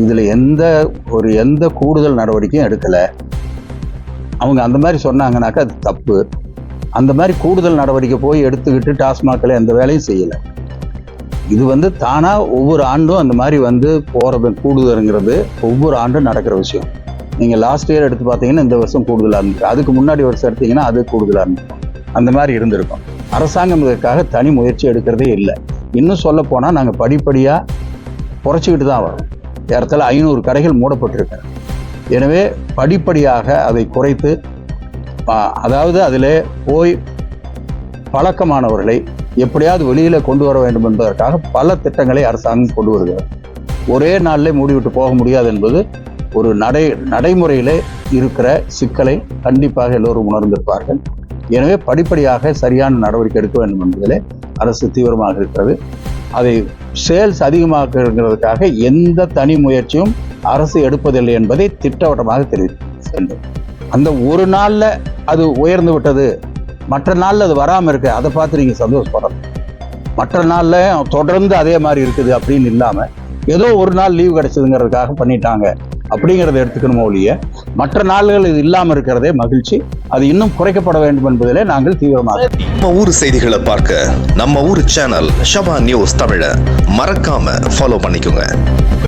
இதில் எந்த ஒரு எந்த கூடுதல் நடவடிக்கையும் எடுக்கலை. அவங்க அந்த மாதிரி சொன்னாங்கனாக்கா அது தப்பு. அந்த மாதிரி கூடுதல் நடவடிக்கை போய் எடுத்துக்கிட்டு டாஸ்மாகில் எந்த வேலையும் செய்யலை. இது வந்து தானாக ஒவ்வொரு ஆண்டும் அந்த மாதிரி வந்து போகிறது கூடுதலுங்கிறது ஒவ்வொரு ஆண்டும் நடக்கிற விஷயம். நீங்கள் லாஸ்ட் இயர் எடுத்து பார்த்தீங்கன்னா இந்த வருஷம் கூடுதலாக இருந்துச்சு. அதுக்கு முன்னாடி வருஷம் எடுத்தீங்கன்னா அது கூடுதலாக இருந்துச்சு. அந்த மாதிரி இருந்திருக்கும். அரசாங்கம் இதற்காக தனி முயற்சி எடுக்கிறதே இல்லை. இன்னும் சொல்ல போனால் நாங்கள் படிப்படியாக குறைச்சிக்கிட்டு தான் வரோம். ஏறத்தில் ஐநூறு கடைகள் மூடப்பட்டிருக்கிறது. எனவே படிப்படியாக அதை குறைத்து அதாவது அதில் போய் பழக்கமானவர்களை எப்படியாவது வெளியில் கொண்டு வர வேண்டும் என்பதற்காக பல திட்டங்களை அரசாங்கம் கொண்டு வருகிறது. ஒரே நாளில் மூடிவிட்டு போக முடியாது என்பது ஒரு நடை நடைமுறையில் இருக்கிற சிக்கலை கண்டிப்பாக எல்லோரும் உணர்ந்திருப்பார்கள். எனவே படிப்படியாக சரியான நடவடிக்கை எடுக்க வேண்டும் என்பதிலே அரசு தீவிரமாக இருக்கிறது. அதை சேல்ஸ் அதிகமாக்குங்கிறதுக்காக எந்த தனி முயற்சியும் அரசு எடுப்பதில்லை என்பதை திட்டவட்டமாக தெரிவித்து அந்த ஒரு நாளில் அது உயர்ந்து விட்டது. மற்ற நாளில் அது வராமல் இருக்கு. அதை பார்த்து நீங்கள் சந்தோஷப்படுறது மற்ற நாளில் தொடர்ந்து அதே மாதிரி இருக்குது அப்படின்னு இல்லாமல் ஏதோ ஒரு நாள் லீவ் கிடைச்சதுங்கிறதுக்காக பண்ணிட்டாங்க. அப்படிங்கிறத எடுத்துக்கணுமோ ஒழிய மற்ற நாள்கள் இது இல்லாமல் இருக்கிறதே மகிழ்ச்சி. அது இன்னும் குறைக்கப்பட வேண்டும் என்பதிலே நாங்கள் தீவிரமாக நம்ம ஊர் செய்திகளை பார்க்க நம்ம ஊர் சேனல் ஷபா நியூஸ் தமிழ மறக்காம ஃபாலோ பண்ணிக்கோங்க.